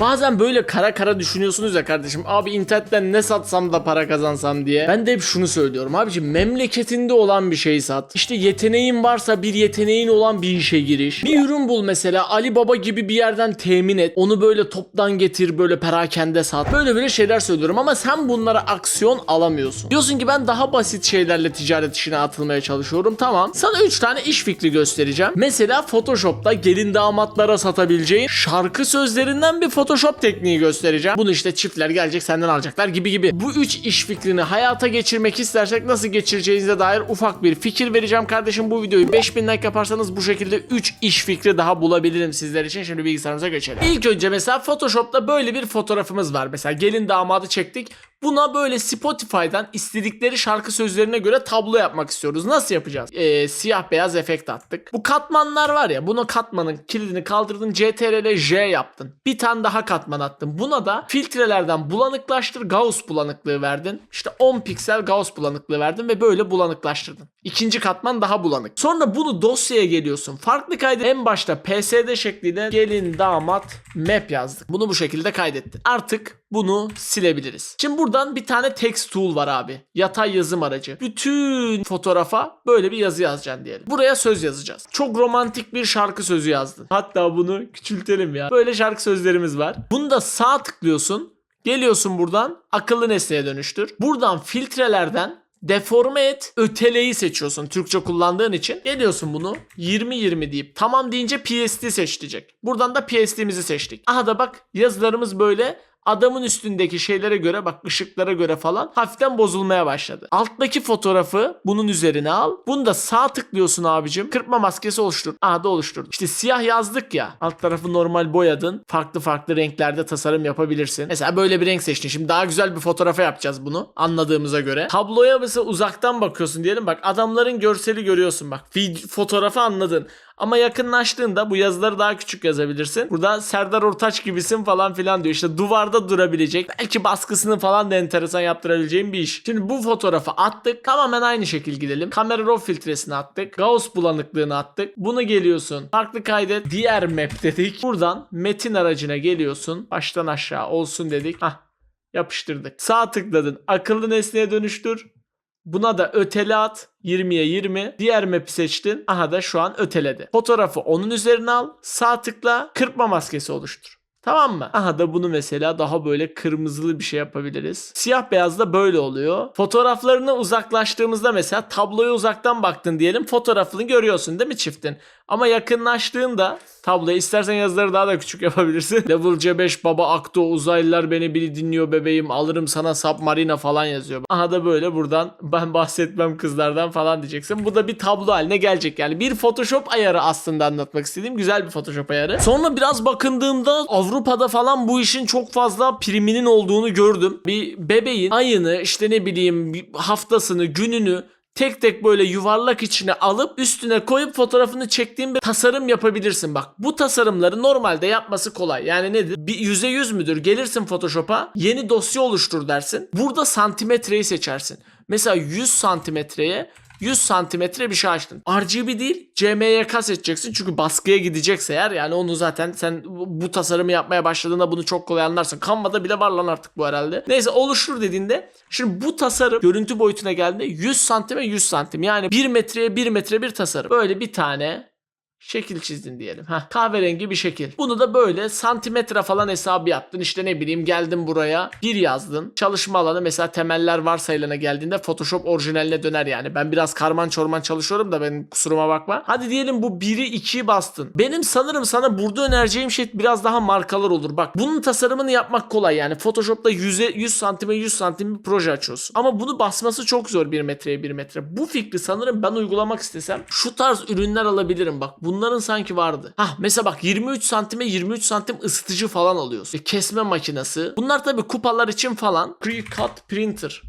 Bazen böyle kara kara düşünüyorsunuz ya kardeşim. Abi internetten ne satsam da para kazansam diye. Ben de hep şunu söylüyorum. Abiciğim memleketinde olan bir şey sat. İşte yeteneğin varsa bir yeteneğin olan bir işe giriş. Bir ürün bul mesela Ali Baba gibi bir yerden temin et. Onu böyle toptan getir böyle perakende sat. Böyle böyle şeyler söylüyorum ama sen bunlara aksiyon alamıyorsun. Diyorsun ki ben daha basit şeylerle ticaret işine atılmaya çalışıyorum. Tamam. Sana 3 tane iş fikri göstereceğim. Mesela Photoshop'ta gelin damatlara satabileceğin şarkı sözlerinden bir Photoshop tekniği göstereceğim. Bunu işte çiftler gelecek senden alacaklar gibi gibi. Bu 3 iş fikrini hayata geçirmek istersek nasıl geçireceğinize dair ufak bir fikir vereceğim kardeşim. Bu videoyu 5000 like yaparsanız bu şekilde 3 iş fikri daha bulabilirim sizler için. Şimdi bilgisayarımıza geçelim. İlk önce mesela Photoshop'ta böyle bir fotoğrafımız var. Mesela gelin damadı çektik. Buna böyle Spotify'dan istedikleri şarkı sözlerine göre tablo yapmak istiyoruz. Nasıl yapacağız? Ee, siyah beyaz efekt attık. Bu katmanlar var ya bunu katmanın kilidini kaldırdın CTRL J yaptın. Bir tane daha katman attın. Buna da filtrelerden bulanıklaştır Gauss bulanıklığı verdin. İşte 10 piksel Gauss bulanıklığı verdin ve böyle bulanıklaştırdın. İkinci katman daha bulanık. Sonra bunu dosyaya geliyorsun. Farklı kaydet. En başta PSD şekliyle gelin damat map yazdık. Bunu bu şekilde kaydettin. Artık bunu silebiliriz. Şimdi buradan bir tane text tool var abi. Yatay yazım aracı. Bütün fotoğrafa böyle bir yazı yazacaksın diyelim. Buraya söz yazacağız. Çok romantik bir şarkı sözü yazdın. Hatta bunu küçültelim ya. Böyle şarkı sözlerimiz var. Bunu da sağ tıklıyorsun. Geliyorsun buradan akıllı nesneye dönüştür. Buradan filtrelerden deforme et, öteleyi seçiyorsun Türkçe kullandığın için. Geliyorsun bunu 20-20 deyip tamam deyince PSD seçtirecek. Buradan da PSD'mizi seçtik. Aha da bak yazılarımız böyle adamın üstündeki şeylere göre bak ışıklara göre falan hafiften bozulmaya başladı. Alttaki fotoğrafı bunun üzerine al. Bunu da sağ tıklıyorsun abicim. Kırpma maskesi oluştur. Aha da oluşturdum. İşte siyah yazdık ya. Alt tarafı normal boyadın. Farklı farklı renklerde tasarım yapabilirsin. Mesela böyle bir renk seçtin. Şimdi daha güzel bir fotoğrafa yapacağız bunu. Anladığımıza göre. Tabloya mesela uzaktan bakıyorsun diyelim. Bak adamların görseli görüyorsun bak. Fotoğrafı anladın. Ama yakınlaştığında bu yazıları daha küçük yazabilirsin. Burada Serdar Ortaç gibisin falan filan diyor. İşte duvarda durabilecek. Belki baskısını falan da enteresan yaptırabileceğim bir iş. Şimdi bu fotoğrafı attık. Tamamen aynı şekil gidelim. Kamera raw filtresini attık. Gauss bulanıklığını attık. Bunu geliyorsun. Farklı kaydet. Diğer map dedik. Buradan metin aracına geliyorsun. Baştan aşağı olsun dedik. Hah yapıştırdık. Sağ tıkladın. Akıllı nesneye dönüştür. Buna da ötele at. 20'ye 20. Diğer map'i seçtin. Aha da şu an öteledi. Fotoğrafı onun üzerine al. Sağ tıkla. Kırpma maskesi oluştur. Tamam mı? Aha da bunu mesela daha böyle kırmızılı bir şey yapabiliriz. Siyah beyaz da böyle oluyor. Fotoğraflarını uzaklaştığımızda mesela tabloya uzaktan baktın diyelim. Fotoğrafını görüyorsun değil mi çiftin? Ama yakınlaştığında tabloya istersen yazıları daha da küçük yapabilirsin. Level C5 baba akto uzaylılar beni biri dinliyor bebeğim alırım sana submarina falan yazıyor. Aha da böyle buradan ben bahsetmem kızlardan falan diyeceksin. Bu da bir tablo haline gelecek yani. Bir Photoshop ayarı aslında anlatmak istediğim güzel bir Photoshop ayarı. Sonra biraz bakındığımda Avrupa'da falan bu işin çok fazla priminin olduğunu gördüm. Bir bebeğin ayını işte ne bileyim haftasını gününü tek tek böyle yuvarlak içine alıp üstüne koyup fotoğrafını çektiğin bir tasarım yapabilirsin. Bak bu tasarımları normalde yapması kolay. Yani nedir? Bir %100 müdür? Gelirsin Photoshop'a yeni dosya oluştur dersin. Burada santimetreyi seçersin. Mesela 100 santimetreye 100 santimetre bir şey açtın. RGB değil CMYK seçeceksin çünkü baskıya gidecekse eğer yani onu zaten sen bu tasarımı yapmaya başladığında bunu çok kolay anlarsın. Canva'da bile var lan artık bu herhalde. Neyse oluştur dediğinde şimdi bu tasarım görüntü boyutuna geldiğinde 100 santime 100 santim yani 1 metreye 1 metre bir tasarım. Böyle bir tane şekil çizdin diyelim. Heh, kahverengi bir şekil. Bunu da böyle santimetre falan hesabı yaptın. İşte ne bileyim geldin buraya bir yazdın. Çalışma alanı mesela temeller varsayılana geldiğinde Photoshop orijinaline döner yani. Ben biraz karman çorman çalışıyorum da benim kusuruma bakma. Hadi diyelim bu 1'i 2'yi bastın. Benim sanırım sana burada önereceğim şey biraz daha markalar olur. Bak bunun tasarımını yapmak kolay yani. Photoshop'ta 100'e 100 santime 100 santim bir proje açıyorsun. Ama bunu basması çok zor 1 metreye 1 metre. Bu fikri sanırım ben uygulamak istesem şu tarz ürünler alabilirim bak. Bunların sanki vardı. Hah mesela bak 23 santime 23 santim ısıtıcı falan alıyorsun. E, kesme makinesi. Bunlar tabii kupalar için falan. Cricut Printer.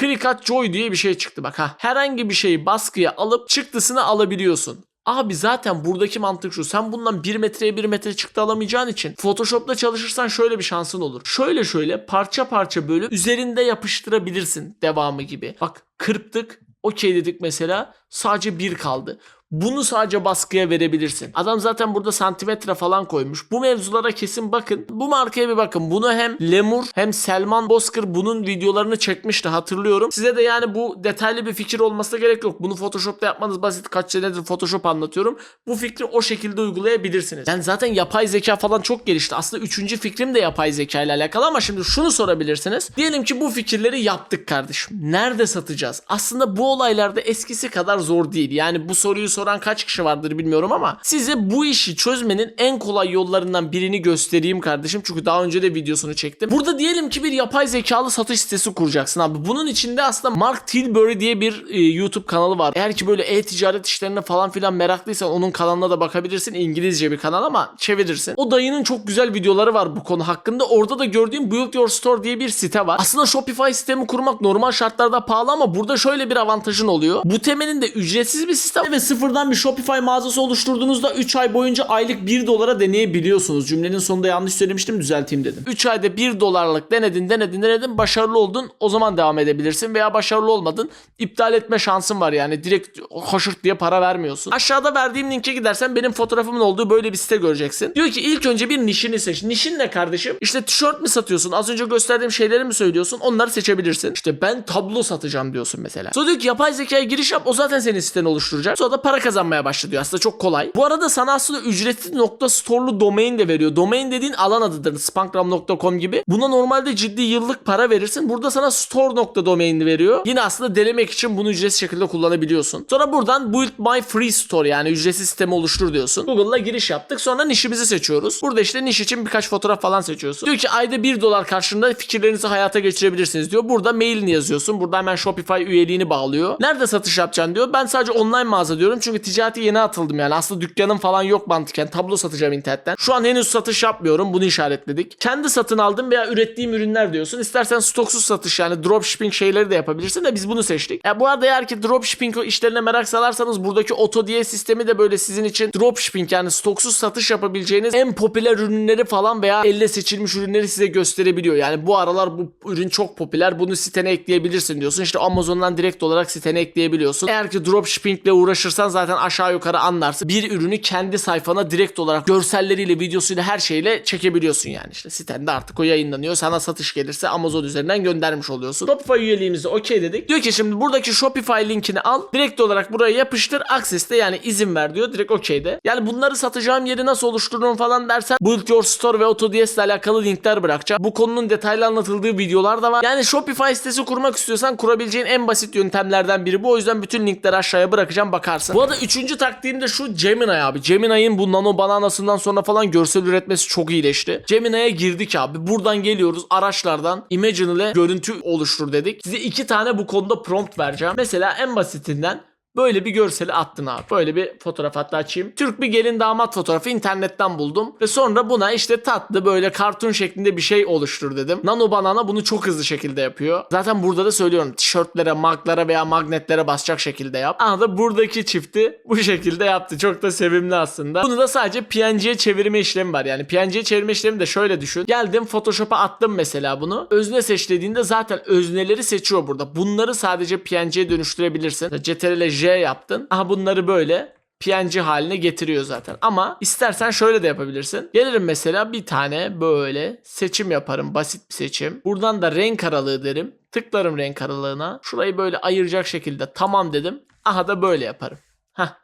Cricut Joy diye bir şey çıktı bak ha. Herhangi bir şeyi baskıya alıp çıktısını alabiliyorsun. Abi zaten buradaki mantık şu. Sen bundan 1 metreye 1 metre çıktı alamayacağın için Photoshop'ta çalışırsan şöyle bir şansın olur. Şöyle şöyle parça parça bölüp üzerinde yapıştırabilirsin devamı gibi. Bak kırptık okey dedik mesela sadece bir kaldı. Bunu sadece baskıya verebilirsin. Adam zaten burada santimetre falan koymuş. Bu mevzulara kesin bakın. Bu markaya bir bakın. Bunu hem Lemur hem Selman Bozkır bunun videolarını çekmişti hatırlıyorum. Size de yani bu detaylı bir fikir olmasına gerek yok. Bunu Photoshop'ta yapmanız basit. Kaç senedir Photoshop anlatıyorum. Bu fikri o şekilde uygulayabilirsiniz. Yani zaten yapay zeka falan çok gelişti. Aslında üçüncü fikrim de yapay zeka ile alakalı ama şimdi şunu sorabilirsiniz. Diyelim ki bu fikirleri yaptık kardeşim. Nerede satacağız? Aslında bu olaylarda eskisi kadar zor değil. Yani bu soruyu soran kaç kişi vardır bilmiyorum ama size bu işi çözmenin en kolay yollarından birini göstereyim kardeşim. Çünkü daha önce de videosunu çektim. Burada diyelim ki bir yapay zekalı satış sitesi kuracaksın abi. Bunun içinde aslında Mark Tilbury diye bir e, YouTube kanalı var. Eğer ki böyle e-ticaret işlerine falan filan meraklıysan onun kanalına da bakabilirsin. İngilizce bir kanal ama çevirirsin. O dayının çok güzel videoları var bu konu hakkında. Orada da gördüğüm Build Your Store diye bir site var. Aslında Shopify sistemi kurmak normal şartlarda pahalı ama burada şöyle bir avantajın oluyor. Bu temelin de ücretsiz bir sistem ve sıfırdan bir Shopify mağazası oluşturduğunuzda 3 ay boyunca aylık 1 dolara deneyebiliyorsunuz. Cümlenin sonunda yanlış söylemiştim düzelteyim dedim. 3 ayda 1 dolarlık denedin denedin denedin başarılı oldun o zaman devam edebilirsin veya başarılı olmadın iptal etme şansın var yani direkt hoşurt diye para vermiyorsun. Aşağıda verdiğim linke gidersen benim fotoğrafımın olduğu böyle bir site göreceksin. Diyor ki ilk önce bir nişini seç. Nişin ne kardeşim? İşte tişört mü satıyorsun? Az önce gösterdiğim şeyleri mi söylüyorsun? Onları seçebilirsin. İşte ben tablo satacağım diyorsun mesela. Sonra diyor ki yapay zekaya giriş yap o zaten senin siteni oluşturacak. Sonra da para kazanmaya başla diyor. Aslında çok kolay. Bu arada sana aslında ücretli nokta store'lu domain de veriyor. Domain dediğin alan adıdır. Spankram.com gibi. Buna normalde ciddi yıllık para verirsin. Burada sana store.domain'i veriyor. Yine aslında denemek için bunu ücretsiz şekilde kullanabiliyorsun. Sonra buradan build my free store yani ücretsiz sistemi oluştur diyorsun. Google'la giriş yaptık. Sonra nişimizi seçiyoruz. Burada işte niş için birkaç fotoğraf falan seçiyorsun. Diyor ki ayda 1 dolar karşılığında fikirlerinizi hayata geçirebilirsiniz diyor. Burada mailini yazıyorsun. Burada hemen Shopify üyeliğini bağlıyor. Nerede satış yapacaksın diyor. Ben sadece online mağaza diyorum. Çünkü ticarete yeni atıldım yani. Aslında dükkanım falan yok mantıken. Tablo satacağım internetten. Şu an henüz satış yapmıyorum. Bunu işaretledik. Kendi satın aldım veya ürettiğim ürünler diyorsun. İstersen stoksuz satış yani dropshipping şeyleri de yapabilirsin de biz bunu seçtik. Ya bu arada eğer ki dropshipping işlerine merak salarsanız buradaki Auto diye sistemi de böyle sizin için dropshipping yani stoksuz satış yapabileceğiniz en popüler ürünleri falan veya elle seçilmiş ürünleri size gösterebiliyor. Yani bu aralar bu ürün çok popüler. Bunu sitene ekleyebilirsin diyorsun. İşte Amazon'dan direkt olarak sitene ekleyebiliyorsun. Eğer ki dropshippingle uğraşırsan zaten aşağı yukarı anlarsın. Bir ürünü kendi sayfana direkt olarak görselleriyle, videosuyla her şeyle çekebiliyorsun yani. işte sitende artık o yayınlanıyor. Sana satış gelirse Amazon üzerinden göndermiş oluyorsun. Shopify üyeliğimizi okey dedik. Diyor ki şimdi buradaki Shopify linkini al. Direkt olarak buraya yapıştır. Access'te yani izin ver diyor. Direkt okey de. Yani bunları satacağım yeri nasıl oluştururum falan dersen Build Your Store ve AutoDS ile alakalı linkler bırakacağım. Bu konunun detaylı anlatıldığı videolar da var. Yani Shopify sitesi kurmak istiyorsan kurabileceğin en basit yöntemlerden biri bu. O yüzden bütün linkleri aşağıya bırakacağım bakarsın. Bu arada üçüncü taktiğim de şu Gemini abi. Gemini'nin bu nano bananasından sonra falan görsel üretmesi çok iyileşti. Gemini'ye girdik abi. Buradan geliyoruz araçlardan Imagine ile görüntü oluştur dedik. Size iki tane bu konuda prompt vereceğim. Mesela en basitinden Böyle bir görseli attın abi. Böyle bir fotoğraf hatta açayım. Türk bir gelin damat fotoğrafı internetten buldum. Ve sonra buna işte tatlı böyle kartun şeklinde bir şey oluştur dedim. Nano Banana bunu çok hızlı şekilde yapıyor. Zaten burada da söylüyorum. Tişörtlere, maglara veya magnetlere basacak şekilde yap. Aha da buradaki çifti bu şekilde yaptı. Çok da sevimli aslında. Bunu da sadece PNG'ye çevirme işlemi var. Yani PNG'ye çevirme işlemi de şöyle düşün. Geldim Photoshop'a attım mesela bunu. Özne seç dediğinde zaten özneleri seçiyor burada. Bunları sadece PNG'ye dönüştürebilirsin. CTRL J yaptın. Aha bunları böyle PNG haline getiriyor zaten. Ama istersen şöyle de yapabilirsin. Gelirim mesela bir tane böyle seçim yaparım. Basit bir seçim. Buradan da renk aralığı derim. Tıklarım renk aralığına. Şurayı böyle ayıracak şekilde tamam dedim. Aha da böyle yaparım. Hah.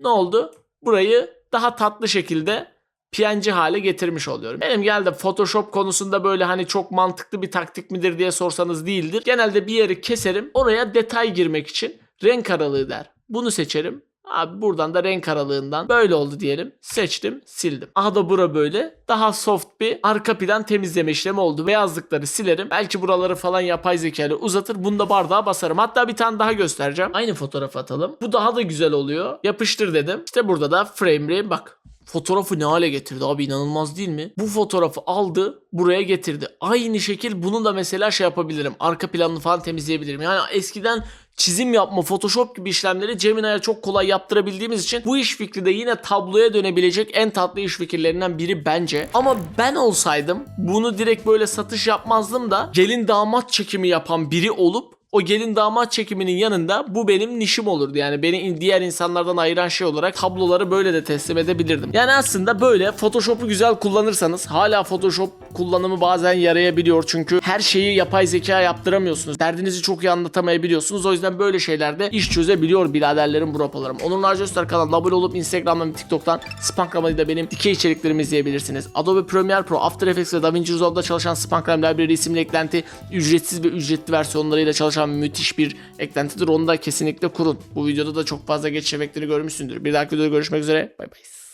Ne oldu? Burayı daha tatlı şekilde PNG hale getirmiş oluyorum. Benim geldi Photoshop konusunda böyle hani çok mantıklı bir taktik midir diye sorsanız değildir. Genelde bir yeri keserim. Oraya detay girmek için renk aralığı der. Bunu seçerim. Abi buradan da renk aralığından böyle oldu diyelim. Seçtim, sildim. Aha da bura böyle. Daha soft bir arka plan temizleme işlemi oldu. Beyazlıkları silerim. Belki buraları falan yapay zeka uzatır. Bunu da bardağa basarım. Hatta bir tane daha göstereceğim. Aynı fotoğraf atalım. Bu daha da güzel oluyor. Yapıştır dedim. İşte burada da frame rate bak. Fotoğrafı ne hale getirdi abi inanılmaz değil mi? Bu fotoğrafı aldı buraya getirdi. Aynı şekil bunu da mesela şey yapabilirim. Arka planını falan temizleyebilirim. Yani eskiden çizim yapma, Photoshop gibi işlemleri Gemini'ye çok kolay yaptırabildiğimiz için bu iş fikri de yine tabloya dönebilecek en tatlı iş fikirlerinden biri bence. Ama ben olsaydım bunu direkt böyle satış yapmazdım da gelin damat çekimi yapan biri olup o gelin damat çekiminin yanında bu benim nişim olurdu. Yani beni diğer insanlardan ayıran şey olarak tabloları böyle de teslim edebilirdim. Yani aslında böyle Photoshop'u güzel kullanırsanız hala Photoshop kullanımı bazen yarayabiliyor. Çünkü her şeyi yapay zeka yaptıramıyorsunuz. Derdinizi çok iyi anlatamayabiliyorsunuz. O yüzden böyle şeylerde iş çözebiliyor biraderlerim, burapalarım. Onur Naci Öztürk kanalına abone olup Instagram'dan ve TikTok'tan Spankram'da da benim dikey içeriklerimi izleyebilirsiniz. Adobe Premiere Pro, After Effects ve DaVinci Resolve'da çalışan Spankram Library isimli eklenti ücretsiz ve ücretli versiyonlarıyla çalışan müthiş bir eklentidir. Onu da kesinlikle kurun. Bu videoda da çok fazla geçiş efektini görmüşsündür. Bir dahaki videoda görüşmek üzere. Bay bay.